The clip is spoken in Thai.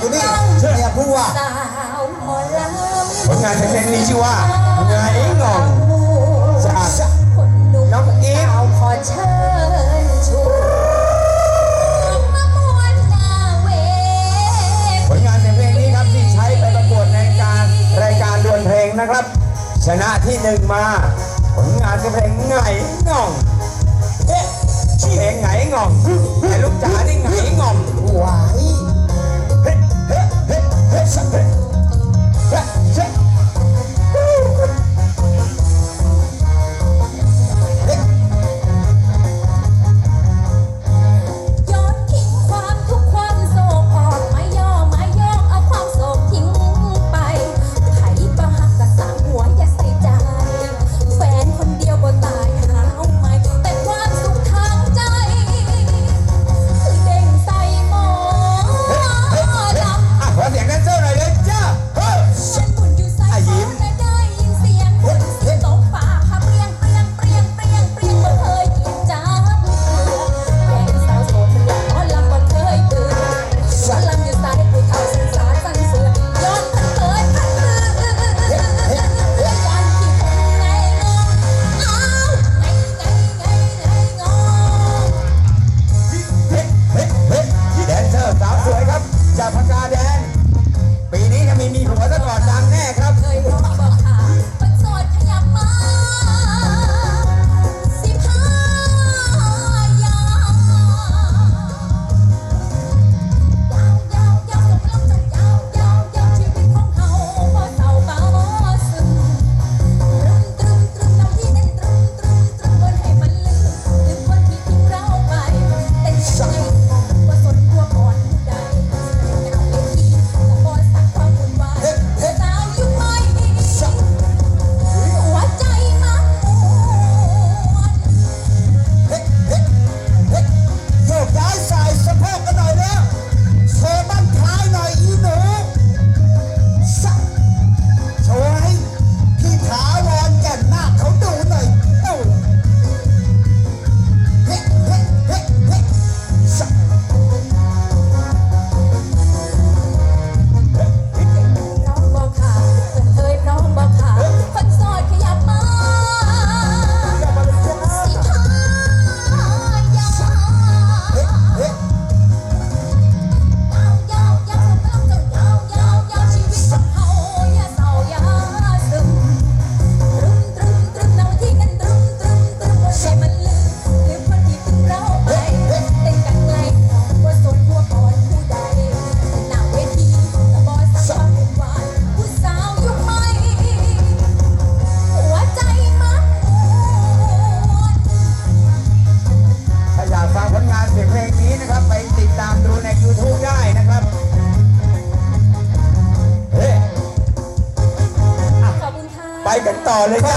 อยู่นี่เนี่ยผู้ว่าลผลงานเพลงนี้ชื่อว่าผลงานเองงสะอาดน้องเอฟขอเชิญชวนมาม่นนาเวผลงานเพลงนี้ครับที่ใช้ไปประกวดในการรายการดวลเพลงนะครับ ชนะที่หนึ่งมา ผลงานเพลงไงง่องเอ๊ะเพลงไงง่องแต่ลูกจ๋านี่ไงง กันต่อเลยจ้า